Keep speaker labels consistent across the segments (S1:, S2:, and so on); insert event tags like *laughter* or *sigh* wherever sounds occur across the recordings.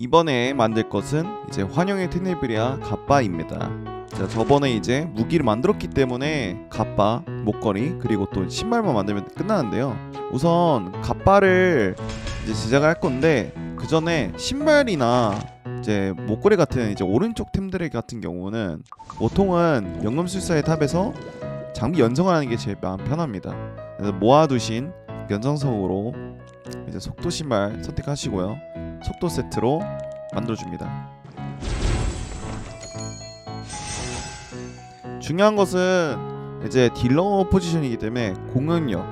S1: 이번에 만들 것은 이제 환영의 테네브리아 갑바입니다. 자, 저번에 이제 무기를 만들었기 때문에 갑바, 목걸이 그리고 또 신발만 만들면 끝나는데요. 우선 갑바를 이제 제작을 할 건데 그 전에 신발이나 이제 목걸이 같은 이제 오른쪽 템들 같은 경우는 보통은 연금술사의 탑에서 장비 연성을 하는 게 제일 마음 편합니다. 그래서 모아두신 연성석으로 이제 속도 신발 선택하시고요. 속도 세트로 만들어줍니다. 중요한 것은 이제 딜러 포지션이기 때문에 공격력,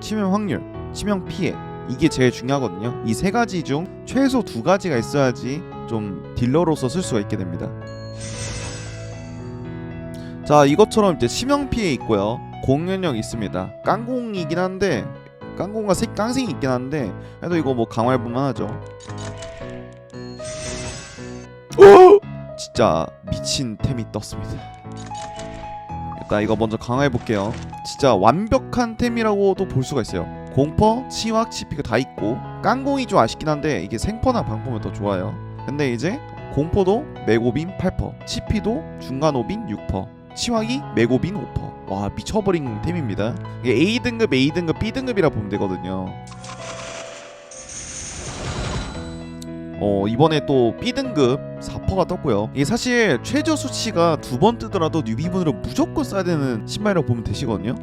S1: 치명 확률, 치명 피해 이게 제일 중요하거든요. 이 세 가지 중 최소 두 가지가 있어야지 좀 딜러로서 쓸 수가 있게 됩니다. 자 이것처럼 이제 치명 피해 있고요. 공격력 있습니다. 깡공이긴 한데 깡공과 색 깡생이 있긴 한데 그래도 이거 뭐 강화해 볼만 하죠. 오! 진짜 미친 템이 떴습니다. 일단 이거 먼저 강화해 볼게요. 진짜 완벽한 템이라고도 볼 수가 있어요. 공퍼, 치확, 치피가 다 있고 깡공이 좀 아쉽긴 한데 이게 생퍼나 방퍼면 더 좋아요. 근데 이제 공포도 메고빈 8퍼, 치피도 중간오빈 6퍼, 치확이 메고빈 5퍼. 와 미쳐버린 템입니다. 이게 A 등급, A 등급, B 등급이라 보면 되거든요. 어 이번에 또 B 등급 4퍼가 떴고요. 이게 사실 최저 수치가 두 번 뜨더라도 뉴비분으로 무조건 써야 되는 신발이라고 보면 되시거든요.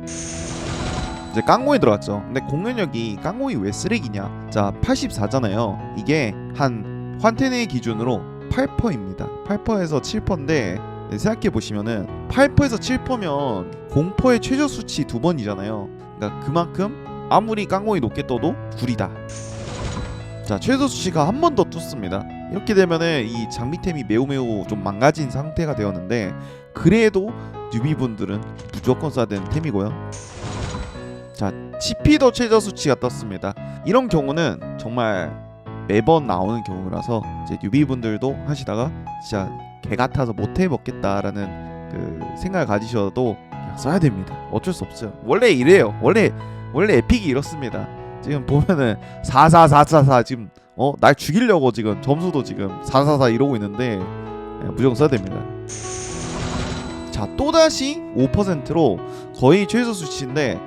S1: 이제 깡공이 들어갔죠. 근데 공격력이 깡공이 왜 쓰레기냐? 자 84잖아요. 이게 한 환테네 기준으로 8퍼입니다. 8퍼에서 7퍼인데 생각해 보시면은 8퍼에서 7퍼면 공퍼의 최저 수치 두 번이잖아요. 그러니까 그만큼 아무리 깡공이 높게 떠도 구리다. 자 최소 수치가 한 번더 떴습니다. 이렇게 되면은 이 장비템이 매우 매우 좀 망가진 상태가 되었는데 그래도 뉴비분들은 무조건 써야 되는 템이고요. 자 CP도 최저 수치가 떴습니다. 이런 경우는 정말 매번 나오는 경우라서 이제 뉴비분들도 하시다가 진짜 개 같아서 못 해먹겠다라는 그 생각을 가지셔도 써야 됩니다. 어쩔 수 없어요. 원래 이래요. 원래 원래 에픽이 이렇습니다. 지금 보면은 44444 지금 어 날 죽이려고 지금 점수도 지금 444 이러고 있는데 예, 무조건 써야 됩니다. 자 또다시 5%로 거의 최소 수치인데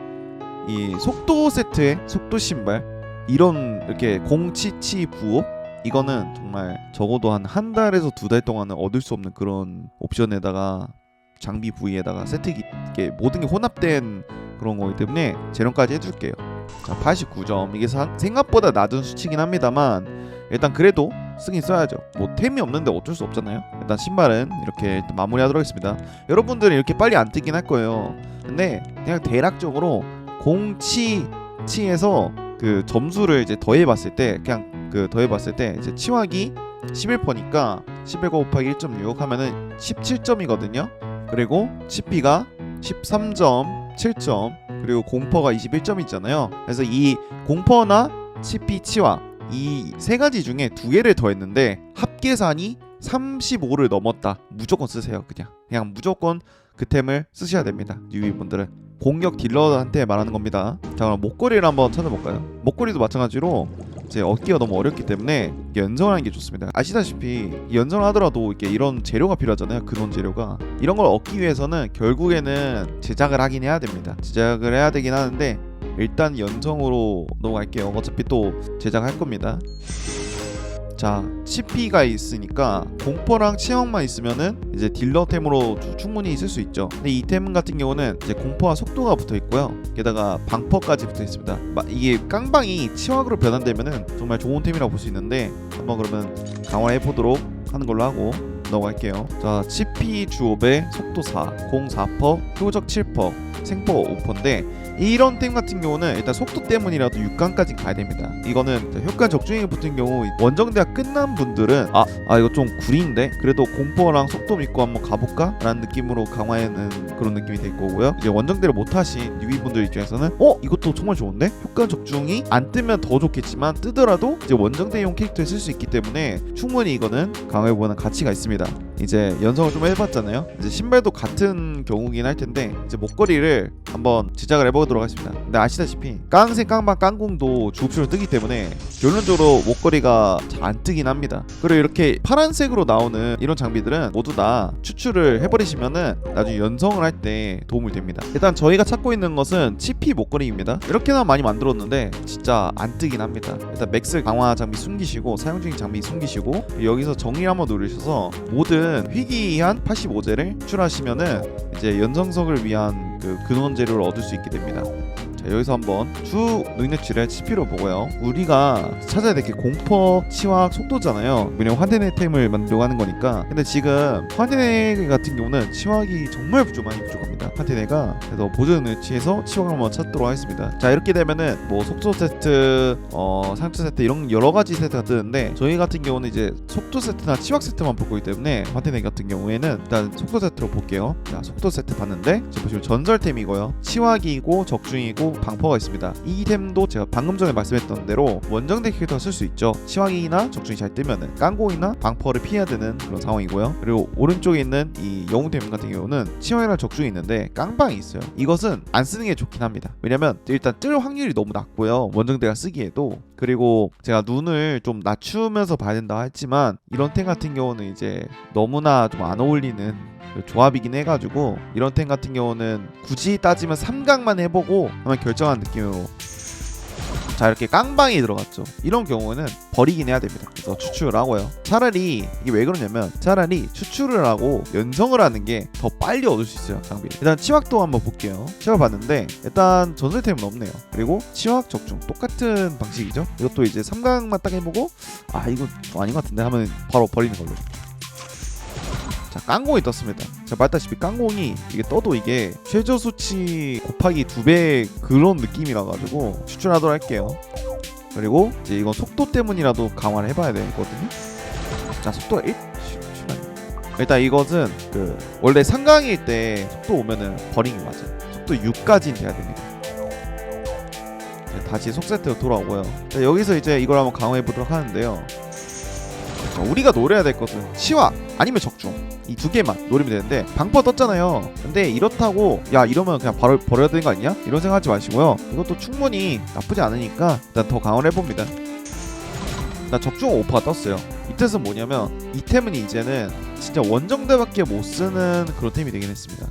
S1: 이 속도 세트의 속도 신발 이런 이렇게 공치치 부호 이거는 정말 적어도 한 한 달에서 두 달 동안은 얻을 수 없는 그런 옵션에다가 장비 부위에다가 세트 이게 모든 게 혼합된 그런 거기 때문에 재련까지 해줄게요. 자 89점. 이게 사- 생각보다 낮은 수치긴 합니다만 일단 그래도 쓰긴 써야죠. 뭐 템이 없는데 어쩔 수 없잖아요. 일단 신발은 이렇게 마무리하도록 하겠습니다. 여러분들은 이렇게 빨리 안 뜨긴 할 거예요. 근데 그냥 대략적으로 공치 치에서 그 점수를 이제 더해봤을 때 그냥 그 더해봤을 때 이제 치확이 11퍼니까 11 곱하기 1.6 하면은 17점이거든요. 그리고 치피가 13.7점 그리고 공퍼가 21점 있잖아요. 그래서 이 공퍼나 치피 치와 이 세 가지 중에 두 개를 더했는데 합계산이 35를 넘었다. 무조건 쓰세요. 그냥 그냥 무조건 그 템을 쓰셔야 됩니다. 뉴비분들은 공격 딜러한테 말하는 겁니다. 자 그럼 목걸이를 한번 찾아볼까요? 목걸이도 마찬가지로 이제 얻기가 너무 어렵기 때문에 연성을 하는 게 좋습니다. 아시다시피 이 연성을 하더라도 이렇게 이런 재료가 필요하잖아요. 근원 재료가 이런 걸 얻기 위해서는 결국에는 제작을 하긴 해야 됩니다. 제작을 해야 되긴 하는데 일단 연성으로 넘어갈게요. 어차피 또 제작할 겁니다. 자, CP가 있으니까 공포랑 치형만 있으면은 이제 딜러템으로 주- 충분히 쓸수 있죠. 근데 이 템 같은 경우는 이제 공포와 속도가 붙어 있고요. 게다가 방퍼까지 붙어 있습니다. 마- 이게 깡방이 치확으로 변환되면은 정말 좋은 템이라고 볼 수 있는데 한번 그러면 강화해 보도록 하는 걸로 하고 넘어갈게요. 자, CP 주옵의 속도 4, 공 4퍼, 표적 7퍼, 생퍼 5퍼인데 이런 템 같은 경우는 일단 속도 때문이라도 6강까지 가야 됩니다. 이거는 자, 효과 적중이 붙은 경우 원정대가 끝난 분들은 아, 아 이거 좀 구리인데 그래도 공포랑 속도 믿고 한번 가볼까? 라는 느낌으로 강화하는 그런 느낌이 될 거고요. 이제 원정대를 못 하신 뉴비 분들 입장에서는 어 이것도 정말 좋은데 효과 적중이 안 뜨면 더 좋겠지만 뜨더라도 이제 원정대용 캐릭터에 쓸 수 있기 때문에 충분히 이거는 강화해보는 가치가 있습니다. 이제 연성을 좀 해봤잖아요. 이제 신발도 같은 경우긴 할 텐데 이제 목걸이를 한번 제작을 해보도록 하겠습니다. 근데 아시다시피 깡생 깡방 깡공도 주옵션을 뜨기 때문에 결론적으로 목걸이가 잘 안 뜨긴 합니다. 그리고 이렇게 파란색으로 나오는 이런 장비들은 모두 다 추출을 해버리시면은 나중에 연성을 할 때 도움이 됩니다. 일단 저희가 찾고 있는 것은 치피 목걸이입니다. 이렇게나 많이 만들었는데 진짜 안 뜨긴 합니다. 일단 맥스 강화 장비 숨기시고 사용 중인 장비 숨기시고 여기서 정리 한번 누르셔서 모든 희귀한 85제를 추출하시면은 이제 연성석을 위한 그 근원 재료를 얻을 수 있게 됩니다. 자, 여기서 한번 주 능력치를 CP로 보고요. 우리가 찾아야 될 게 공포, 치확, 속도잖아요. 왜냐면 환대네 템을 만들려고 하는 거니까. 근데 지금 환대네 같은 경우는 치확이 정말 부족 많이 부족합니다. 환대네가 그래서 보조 능력치에서 치확을 한번 찾도록 하겠습니다. 자 이렇게 되면은 뭐 속도 세트, 어 상투 세트 이런 여러 가지 세트가 뜨는데 저희 같은 경우는 이제 속도 세트나 치확 세트만 볼 거기 때문에 환대네 같은 경우에는 일단 속도 세트로 볼게요. 자 속도 세트 봤는데 지금 보시면 전설템이고요. 치확이고 적중이고 방퍼가 있습니다. 이 템도 제가 방금 전에 말씀했던 대로 원정대 캐릭터가 쓸수 있죠. 치확이나 적중이 잘 뜨면은 깡고이나 방퍼를 피해야 되는 그런 상황이고요. 그리고 오른쪽에 있는 이 영웅템 같은 경우는 치확이랑 적중이 있는데 깡방이 있어요. 이것은 안 쓰는 게 좋긴 합니다. 왜냐면 일단 뜰 확률이 너무 낮고요. 원정대가 쓰기에도 그리고 제가 눈을 좀 낮추면서 봐야 된다 했지만 이런 템 같은 경우는 이제 너무나 좀 안 어울리는 그 조합이긴 해가지고 이런 템 같은 경우는 굳이 따지면 3강만 해보고 한번 결정한 느낌으로 자 이렇게 깡방이 들어갔죠. 이런 경우는 버리긴 해야 됩니다. 그래서 추출을 하고요. 차라리 이게 왜 그러냐면 차라리 추출을 하고 연성을 하는 게 더 빨리 얻을 수 있어요 장비를. 일단 치확도 한번 볼게요. 치확 봤는데 일단 전설템은 없네요. 그리고 치확 적중 똑같은 방식이죠? 이것도 이제 3강만 딱 해보고 아 이거 좀 아닌 것 같은데 하면 바로 버리는 걸로 자 깡공이 떴습니다. 자 말다시피 깡공이 이게 떠도 이게 최저 수치 곱하기 두 배 그런 느낌이라 가지고 추출하도록 할게요. 그리고 이제 이건 속도 때문이라도 강화를 해봐야 되거든요. 자 속도가 1 일단 이것은 그 원래 상강일 때 속도 오면은 게 맞아요. 속도 6까지는 돼야 됩니다. 자, 다시 속세트로 돌아오고요. 자, 여기서 이제 이걸 한번 강화해 보도록 하는데요. 자, 우리가 노려야 될 것은 치와 아니면 적중 이 두 개만 노리면 되는데 방퍼 떴잖아요. 근데 이렇다고 야 이러면 그냥 바로 버려야 되는 거 아니냐? 이런 생각하지 마시고요. 이것도 충분히 나쁘지 않으니까 일단 더 강화를 해봅니다. 나 적중 오퍼가 떴어요. 이 뜻은 뭐냐면 이 템은 이제는 진짜 원정대밖에 못 쓰는 그런 템이 되긴 했습니다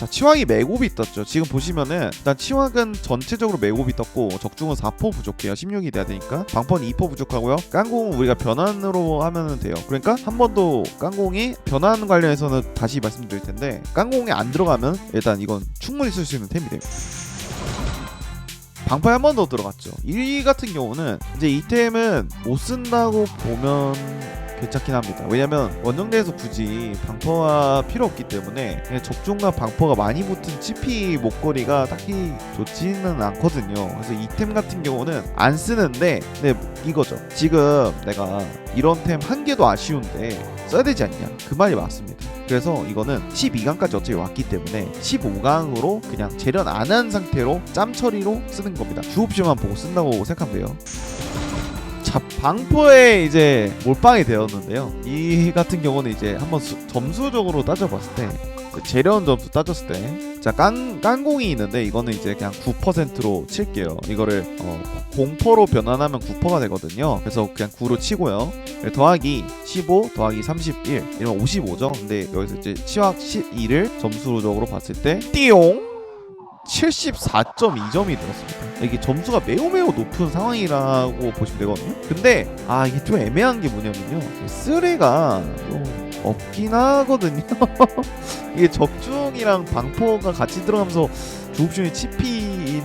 S1: 자 치확이 매곱이 떴죠. 지금 보시면은 일단 치확은 전체적으로 매곱이 떴고 적중은 4포 부족해요. 16이 돼야 되니까. 방퍼는 2포 부족하고요. 깡공은 우리가 변환으로 하면 돼요. 그러니까 한번더 깡공이 변환 관련해서는 다시 말씀드릴 텐데 깡공이 안 들어가면 일단 이건 충분히 쓸 수 있는 템이 돼요 방파에 한 번 더 들어갔죠. 이 같은 경우는 이제 이 템은 못 쓴다고 보면 괜찮긴 합니다. 왜냐면 원정대에서 굳이 방퍼가 필요 없기 때문에 적중과 방퍼가 많이 붙은 치피 목걸이가 딱히 좋지는 않거든요. 그래서 이 템 같은 경우는 안 쓰는데 근데 이거죠. 지금 내가 이런 템 한 개도 아쉬운데 써야 되지 않냐? 그 말이 맞습니다. 그래서 이거는 12강까지 어차피 왔기 때문에 15강으로 그냥 재련 안 한 상태로 짬 처리로 쓰는 겁니다. 주 옵션만 보고 쓴다고 생각하면 돼요. 자 방포에 이제 몰빵이 되었는데요. 이 같은 경우는 이제 한번 수, 점수적으로 따져봤을 때그 재련 점수 따졌을 때 자 깡 깡공이 있는데 이거는 이제 그냥 9%로 칠게요. 이거를 어, 공포로 변환하면 9%가 되거든요. 그래서 그냥 9로 치고요. 더하기 15 더하기 31 이러면 55죠. 근데 여기서 이제 치확 12를 점수적으로 봤을 때 띠용 74.2점이 들었습니다. 이게 점수가 매우 매우 높은 상황이라고 보시면 되거든요. 근데 아 이게 좀 애매한 게 뭐냐면요. 쓰레가 좀 없긴 하거든요. *laughs* 이게 적중이랑 방포가 같이 들어가면서 조급중에 치피인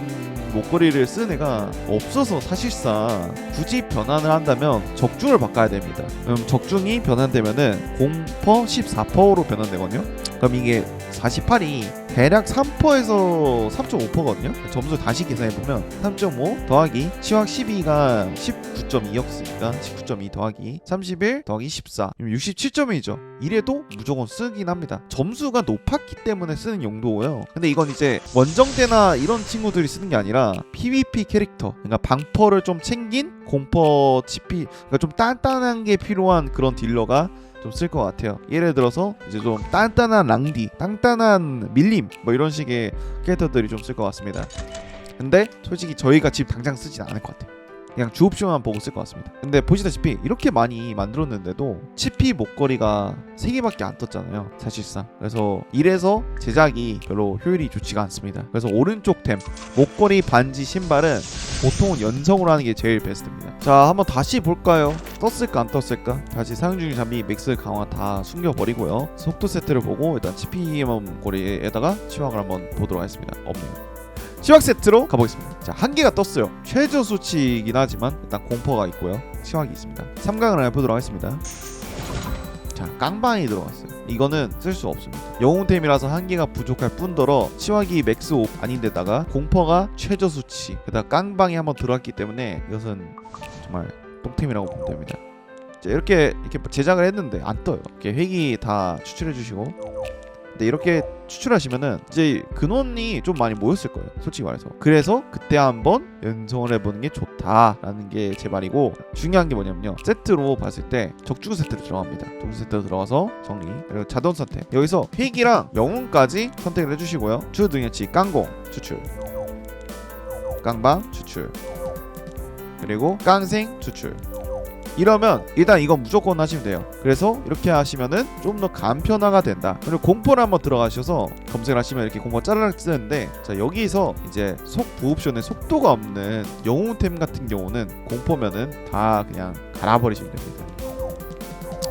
S1: 목걸이를 쓴 애가 없어서 사실상 굳이 변환을 한다면 적중을 바꿔야 됩니다. 그럼 적중이 변환되면은 공퍼 14%로 변환되거든요. 그럼 이게 48이 대략 3%에서 3.5%거든요. 점수 다시 계산해 보면 3.5 더하기 치확 12가 19.2였으니까 19.2 더하기 31 더하기 14 67점이죠. 이래도 무조건 쓰긴 합니다. 점수가 높았기 때문에 쓰는 용도고요. 근데 이건 이제 원정대나 이런 친구들이 쓰는 게 아니라 PVP 캐릭터 그러니까 방퍼를 좀 챙긴 공퍼 치피 그러니까 좀 단단한 게 필요한 그런 딜러가 좀 쓸 것 같아요. 예를 들어서 이제 좀 단단한 랑디, 단단한 밀림 뭐 이런 식의 캐릭터들이 좀 쓸 것 같습니다. 근데 솔직히 저희가 지금 당장 쓰진 않을 것 같아요. 그냥 주옵션만 보고 쓸 것 같습니다. 근데 보시다시피 이렇게 많이 만들었는데도 치피 목걸이가 3개밖에 안 떴잖아요. 사실상. 그래서 이래서 제작이 별로 효율이 좋지가 않습니다. 그래서 오른쪽 템 목걸이, 반지, 신발은 보통은 연성으로 하는 게 제일 베스트입니다. 자, 한번 다시 볼까요? 떴을까 안 떴을까? 다시 사용 중인 장비 맥스 강화 다 숨겨버리고요. 속도 세트를 보고 일단 치피 목걸이에다가 치확을 한번 보도록 하겠습니다. 없네요. 치확 세트로 가보겠습니다. 자, 한 개가 떴어요. 최저 수치이긴 하지만 일단 공포가 있고요. 치확이 있습니다. 3강을 해보도록 하겠습니다. 자, 깡방이 들어갔어요. 이거는 쓸 수 없습니다. 영웅템이라서 한 개가 부족할 뿐더러 치확이 맥스 5 아닌데다가 공포가 최저 수치, 게다가 깡방이 한번 들어왔기 때문에 이것은 정말 똥템이라고 보면 됩니다. 자, 이렇게 이렇게 제작을 했는데 안 떠요. 이렇게 회기 다 추출해 주시고 근데 이렇게 추출하시면은 이제 근원이 좀 많이 모였을 거예요. 솔직히 말해서. 그래서 그때 한번 연성을 해보는 게 좋다라는 게 제 말이고 중요한 게 뭐냐면요. 세트로 봤을 때 적중 세트로 들어갑니다. 적중 세트로 들어가서 정리 그리고 자동 선택 여기서 회기랑 영웅까지 선택을 해주시고요. 주 능력치 깡공 추출 깡방 추출 그리고 깡생 추출 이러면 일단 이건 무조건 하시면 돼요. 그래서 이렇게 하시면은 좀 더 간편화가 된다. 그리고 공포를 한번 들어가셔서 검색을 하시면 이렇게 공포 짜르륵 뜨는데 자 여기서 이제 속 부옵션에 속도가 없는 영웅템 같은 경우는 공포면은 다 그냥 갈아버리시면 됩니다.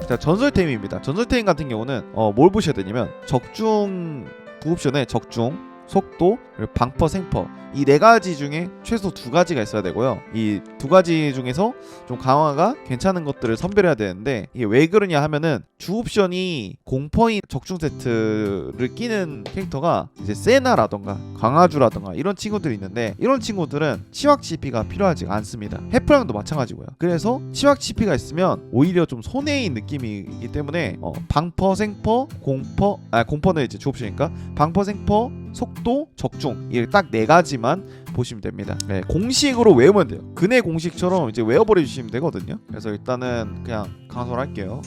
S1: 자 전설템입니다. 전설템 같은 경우는 어, 뭘 보셔야 되냐면 적중 부옵션에 적중 속도 방퍼 생퍼 이 네 가지 중에 최소 두 가지가 있어야 되고요. 이 두 가지 중에서 좀 강화가 괜찮은 것들을 선별해야 되는데 이게 왜 그러냐 하면은 주 옵션이 공포인 적중 세트를 끼는 캐릭터가 이제 세나라던가 강화주라던가 이런 친구들이 있는데 이런 친구들은 치확 CP가 필요하지 않습니다. 해프랑도 마찬가지고요. 그래서 치확 CP가 있으면 오히려 좀 손해인 느낌이기 때문에 어, 방퍼 생퍼 공퍼 아 공퍼는 이제 주 옵션이니까 방퍼 생퍼 속도 적중 이게 딱 네 가지만 보시면 됩니다. 네, 공식으로 외우면 돼요. 근해 공식처럼 이제 외워버려 주시면 되거든요. 그래서 일단은 그냥 강화를 할게요.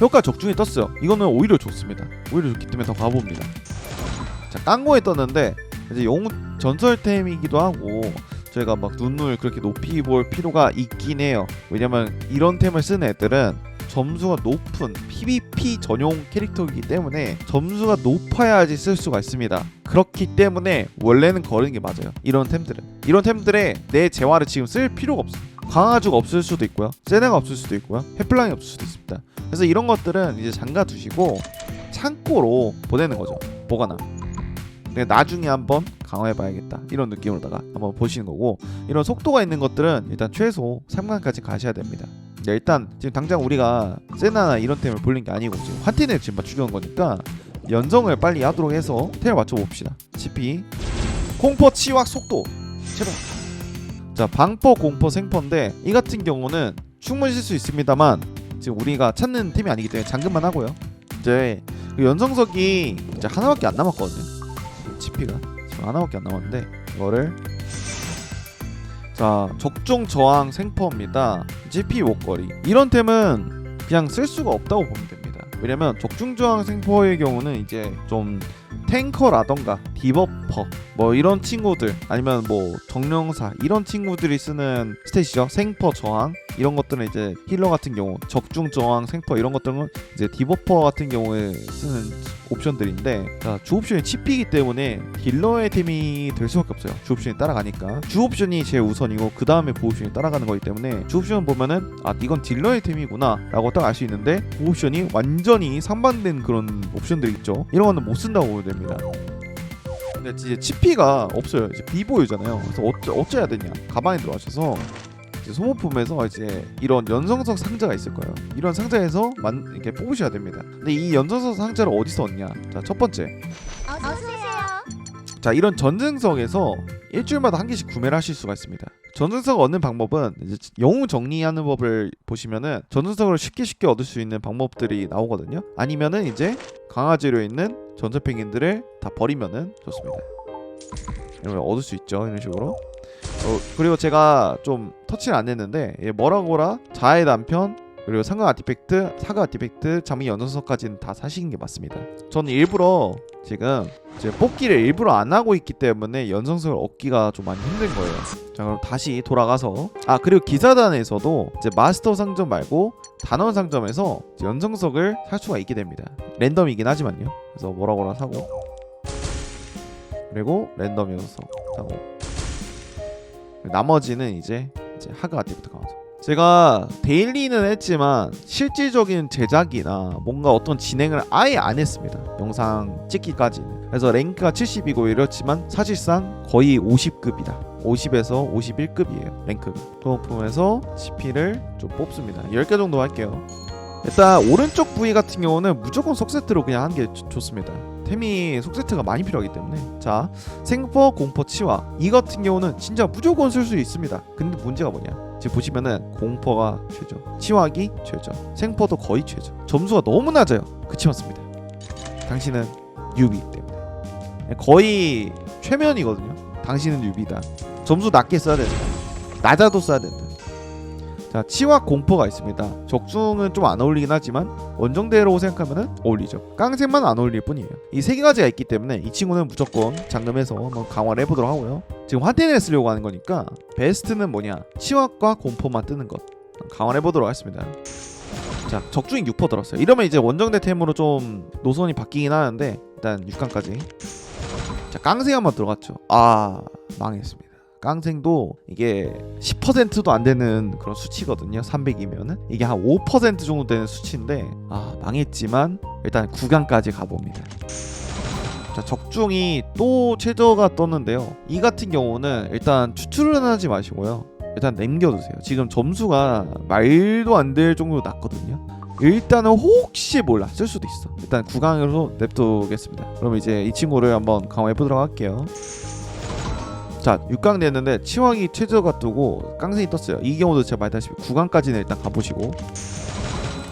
S1: 효과 적중이 떴어요. 이거는 오히려 좋습니다. 오히려 좋기 때문에 더 가봅니다. 자, 깡고에 떴는데 이제 영웅 전설템이기도 하고 저희가 막 눈을 그렇게 높이 볼 필요가 있긴 해요. 왜냐면 이런 템을 쓰는 애들은 점수가 높은 PVP 전용 캐릭터이기 때문에 점수가 높아야지 쓸 수가 있습니다. 그렇기 때문에 원래는 거르는 게 맞아요. 이런 템들은 이런 템들에 내 재화를 지금 쓸 필요가 없어. 강화주가 없을 수도 있고요. 세네가 없을 수도 있고요. 해플랑이 없을 수도 있습니다. 그래서 이런 것들은 이제 잠가 두시고 창고로 보내는 거죠. 보관함. 나중에 한번 강화해봐야겠다 이런 느낌으로다가 한번 보시는 거고 이런 속도가 있는 것들은 일단 최소 3강까지 가셔야 됩니다. 네, 일단 지금 당장 우리가 세나나 이런 템을 볼린 게 아니고 지금 환틴을 지금 맞추려는 거니까 연성을 빨리 하도록 해서 템을 맞춰봅시다. CP 공포 치확 속도 제발 자 방퍼 공포 생퍼인데 이 같은 경우는 충분히 쓸 수 있습니다만 지금 우리가 찾는 템이 아니기 때문에 잠금만 하고요. 이제 그 연성석이 이제 하나밖에 안 남았거든요. 치피가 지금 하나밖에 안 남았는데 이거를 자 적중 저항 생퍼입니다. GP 목걸이 이런 템은 그냥 쓸 수가 없다고 보면 됩니다. 왜냐면 적중 저항 생퍼의 경우는 이제 좀 탱커라던가 디버퍼 뭐 이런 친구들 아니면 뭐 정령사 이런 친구들이 쓰는 스탯이죠 생퍼 저항 이런 것들은 이제 힐러 같은 경우 적중 저항 생퍼 이런 것들은 이제 디버퍼 같은 경우에 쓰는 옵션들인데 자, 주 옵션이 치피이기 때문에 딜러의 템이 될 수밖에 없어요 주 옵션이 따라가니까 주 옵션이 제일 우선이고 그 다음에 보 옵션이 따라가는 거기 때문에 주 옵션 보면은 아 이건 딜러의 템이구나 라고 딱 알 수 있는데 보 옵션이 완전히 상반된 그런 옵션들 있죠 이런 거는 못 쓴다고 보면 됩니다 근데 이제 치피가 없어요. 이제 비보이잖아요. 그래서 어쩌, 어째야 되냐? 가방에 들어가셔서 소모품에서 이제 이런 연성석 상자가 있을 거예요. 이런 상자에서 만 이렇게 뽑으셔야 됩니다. 근데 이 연성석 상자를 어디서 얻냐? 자, 첫 번째.
S2: 어서 오세요.
S1: 자, 이런 전승석에서 일주일마다 한 개씩 구매를 하실 수가 있습니다. 전승석 얻는 방법은 영웅 정리하는 법을 보시면은 전승석을 쉽게 쉽게 얻을 수 있는 방법들이 나오거든요. 아니면은 이제 강화재료 있는 전설 펭귄들을 다 버리면은 좋습니다. 걸 얻을 수 있죠. 이런 식으로. 어, 그리고 제가 좀 터치를 안 했는데 얘 뭐라고라 자의 남편 그리고 상각 아티팩트, 사각 아티팩트, 장미 연속서까지는 다 사시는 게 맞습니다. 저는 일부러 지금 이제 뽑기를 일부러 안 하고 있기 때문에 연성석을 얻기가 좀 많이 힘든 거예요. 자 그럼 다시 돌아가서 아 그리고 기사단에서도 이제 마스터 상점 말고 단원 상점에서 연성석을 살 수가 있게 됩니다. 랜덤이긴 하지만요. 그래서 뭐라고나 사고 그리고 랜덤 연속 사고 나머지는 이제 이제 하가 아티부터 가죠. 제가 데일리는 했지만 실질적인 제작이나 뭔가 어떤 진행을 아예 안 했습니다. 영상 찍기까지는. 그래서 랭크가 70이고 이렇지만 사실상 거의 50급이다. 50에서 51급이에요. 랭크가. 도움품에서 CP를 좀 뽑습니다. 10개 정도 할게요. 일단 오른쪽 부위 같은 경우는 무조건 속세트로 그냥 하는 게 좋- 좋습니다. 템이 속세트가 많이 필요하기 때문에 자 생포 공포 치화 이 같은 경우는 진짜 무조건 쓸 수 있습니다. 근데 문제가 뭐냐? 지금 보시면은 공포가 최저, 치화기 최저, 생포도 거의 최저. 점수가 너무 낮아요. 그치 맞습니다. 당신은 유비 때문에 거의 최면이거든요. 당신은 유비다. 점수 낮게 써야 된다. 낮아도 써야 된다. 자 치와 공포가 있습니다. 적중은 좀 안 어울리긴 하지만 원정대로 생각하면은 어울리죠. 깡생만 안 어울릴 뿐이에요. 이 세 가지가 있기 때문에 이 친구는 무조건 장금해서 한번 강화를 해보도록 하고요. 지금 환대를 쓰려고 하는 거니까 베스트는 뭐냐? 치와과 공포만 뜨는 것. 강화를 해보도록 하겠습니다. 자 적중이 6% 들었어요. 이러면 이제 원정대 템으로 좀 노선이 바뀌긴 하는데 일단 6강까지. 자 깡생 한번 들어갔죠. 아 망했습니다. 깡생도 이게 10%도 안 되는 그런 수치거든요. 300이면은 이게 한 5% 정도 되는 수치인데 아 망했지만 일단 9강까지 가봅니다. 자 적중이 또 최저가 떴는데요. 이 같은 경우는 일단 추출은 하지 마시고요. 일단 남겨두세요. 지금 점수가 말도 안 될 정도로 낮거든요. 일단은 혹시 몰라 쓸 수도 있어. 일단 9강으로 냅두겠습니다. 그럼 이제 이 친구를 한번 강화해 보도록 할게요. 자 6강 됐는데 치왕이 최저가 뜨고 깡생이 떴어요. 이 경우도 제가 말했다시피 9강까지는 일단 가보시고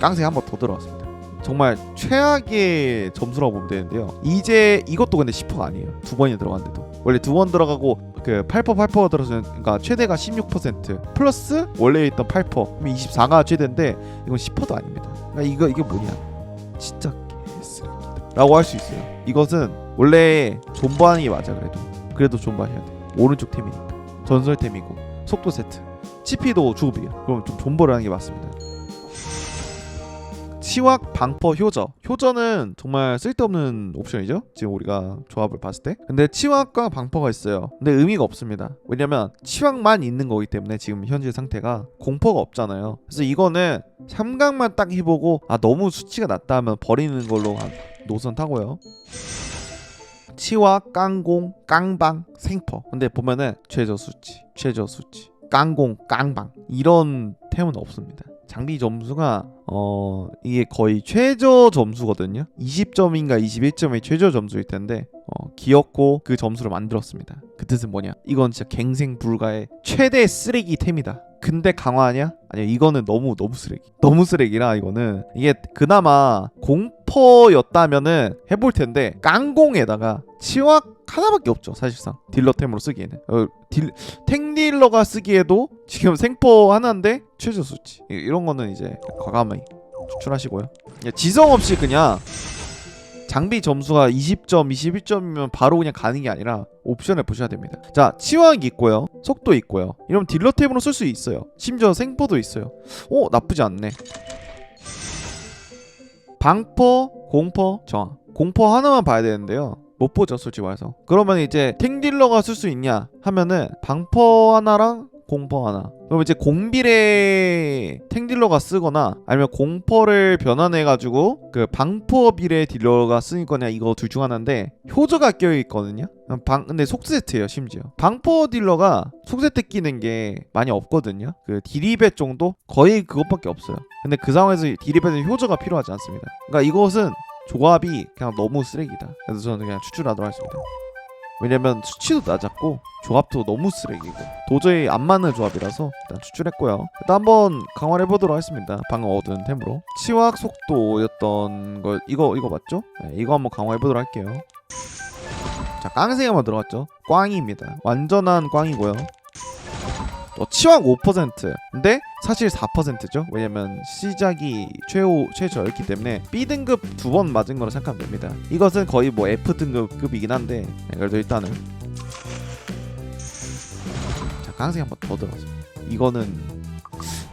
S1: 깡생 한 번 더 들어왔습니다. 정말 최악의 점수라고 보면 되는데요. 이제 이것도 근데 10%가 아니에요. 두 번이 들어갔는데도. 원래 두 번 들어가고 그 8% 8%가 들어서 그러니까 최대가 16% 플러스 원래 있던 8% 그럼 24가 최대인데 이건 10%도 아닙니다. 그러니까 이거 이게 뭐냐? 진짜 개쓰레기다. 라고 할 수 있어요. 이것은 원래 존버하는 게 맞아 그래도. 그래도 존버해야 돼 오른쪽 템이니까. 전설 템이고 속도 세트. CP도 주급이야. 그럼 좀 존버를 하는 게 맞습니다. 치왁 방퍼 효저. 효저는 정말 쓸데없는 옵션이죠? 지금 우리가 조합을 봤을 때. 근데 치왁과 방퍼가 있어요. 근데 의미가 없습니다. 왜냐면 치왁만 있는 거기 때문에 지금 현재 상태가 공포가 없잖아요. 그래서 이거는 삼각만 딱 해보고 아 너무 수치가 낮다 하면 버리는 걸로 한 노선 타고요 치와 깡공 깡방 생퍼. 근데 보면은 최저 수치 최저 수치 깡공 깡방 이런 템은 없습니다. 장비 점수가 어 이게 거의 최저 점수거든요. 20점인가 21점이 최저 점수일 텐데 어 귀엽고 그 점수를 만들었습니다. 그 뜻은 뭐냐? 이건 진짜 갱생 불가의 최대 쓰레기 템이다 근데 강화하냐? 아니요 이거는 너무 너무 쓰레기. 너무 쓰레기라 이거는. 이게 그나마 공퍼였다면은 해볼 텐데 깡공에다가 치확 하나밖에 없죠 사실상. 딜러템으로 쓰기에는. 어, 딜 탱딜러가 쓰기에도 지금 생퍼 하나인데 최저 수치. 이- 이런 거는 이제 과감히 추출하시고요. 예, 지성 없이 그냥 장비 점수가 20점, 21점이면 바로 그냥 가는 게 아니라 옵션을 보셔야 됩니다. 자, 치화기 있고요. 속도 있고요. 이러면 딜러 탭으로 쓸 수 있어요. 심지어 생포도 있어요. 오, 나쁘지 않네. 방퍼, 공퍼, 정화. 공퍼 하나만 봐야 되는데요. 못 보죠, 솔직히 말해서. 그러면 이제 탱딜러가 쓸 수 있냐 하면은 방퍼 하나랑 공퍼 하나. 그럼 이제 공빌의 탱딜러가 쓰거나 아니면 공퍼를 변환해 가지고 그 방퍼 빌의 딜러가 쓰는 거냐 이거 둘 중 하나인데 효저가 껴 있거든요. 방 근데 속세트예요 심지어. 방퍼 딜러가 속세트 끼는 게 많이 없거든요. 그 디리벳 정도 거의 그것밖에 없어요. 근데 그 상황에서 디리벳은 효저가 필요하지 않습니다. 그러니까 이것은 조합이 그냥 너무 쓰레기다. 그래서 저는 그냥 추출하도록 하겠습니다. 왜냐면 수치도 낮았고 조합도 너무 쓰레기고 도저히 안 맞는 조합이라서 일단 추출했고요. 일단 한번 강화를 해보도록 하겠습니다. 방금 얻은 템으로 치확 속도였던 거 이거 이거 맞죠? 네, 이거 한번 강화해보도록 할게요. 자 한번 들어갔죠. 꽝입니다. 완전한 꽝이고요. 어, 치왕 5% 근데 사실 4%죠. 왜냐면 시작이 최고 최저였기 때문에 B 등급 두 번 맞은 거로 생각하면 됩니다. 이것은 거의 뭐 F 등급급이긴 한데 네, 그래도 일단은. 자 깡생 한번 더 들어가죠. 이거는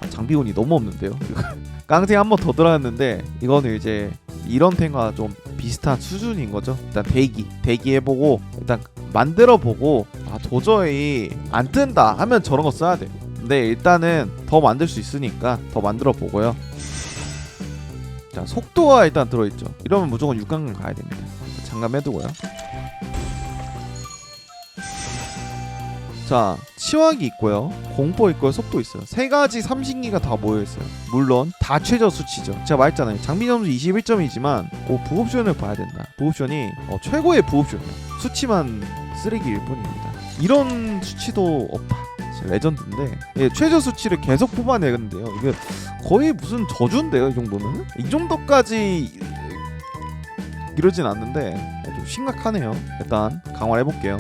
S1: 아, 장비운이 너무 없는데요? *laughs* 깡생 한번 더 들어갔는데 이거는 이제 이런 탱과 좀 비슷한 수준인 거죠? 일단 대기 대기 해보고 일단 만들어보고 아 도저히 안 뜬다 하면 저런 거 써야 돼요 근데 일단은 더 만들 수 있으니까 더 만들어 보고요. 자 속도가 일단 들어있죠. 이러면 무조건 6강 가야 됩니다. 장갑해두고요. 자 치화기 있고요. 공포 있고요. 속도 있어요. 세 가지 삼신기가 다 모여있어요. 물론 다 최저 수치죠. 제가 말했잖아요. 장비 점수 21점이지만 오 부옵션을 봐야 된다. 부옵션이 어, 최고의 부옵션이에요. 수치만 쓰레기일 뿐입니다 이런 수치도 없다 레전드인데 예, 최저 수치를 계속 뽑아내는데요 이게 거의 무슨 저주인데요 이 정도는 이 정도까지 이러진 않는데 좀 심각하네요 일단 강화를 해볼게요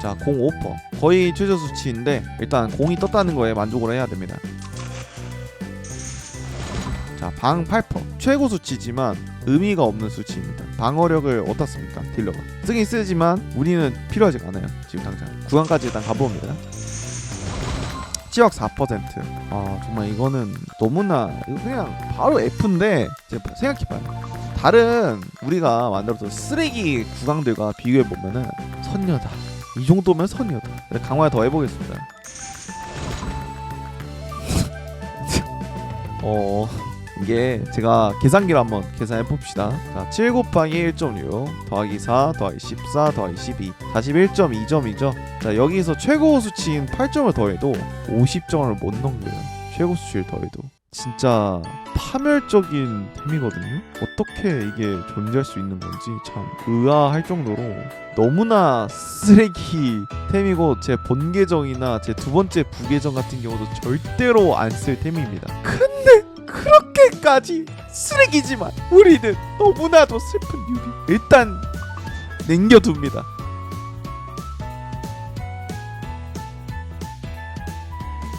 S1: 자, 공 5퍼. 거의 최저 수치인데 일단 공이 떴다는 거에 만족을 해야 됩니다. 자, 방 8퍼. 최고 수치지만 의미가 없는 수치입니다. 방어력을 어떻습니까? 딜러가. 쓰긴 쓰지만 우리는 필요하지 않아요. 지금 당장. 구강까지 일단 가봅니다. 지역 4%. 아, 정말 이거는 너무나 이거 그냥 바로 F인데 생각해봐요. 다른 우리가 만들었던 쓰레기 구강들과 비교해 보면은 선녀다. 이 정도면 선이었다. 강화 더 해보겠습니다. *laughs* 어 이게 제가 계산기를 한번 계산해 봅시다. 자, 7 곱하기 1.6 더하기 4 더하기 14 더하기 12 41.2점이죠. 자 여기서 최고 수치인 8점을 더해도 50점을 못 넘겨요. 최고 수치를 더해도 진짜 파멸적인 템이거든요. 어떻게 이게 존재할 수 있는 건지 참 의아할 정도로 너무나 쓰레기 템이고 제 본 계정이나 제 두 번째 부계정 같은 경우도 절대로 안 쓸 템입니다. 근 데 그렇게까지 쓰레기지만 우리는 너무나도 슬픈 유비. 일단 남겨둡니다.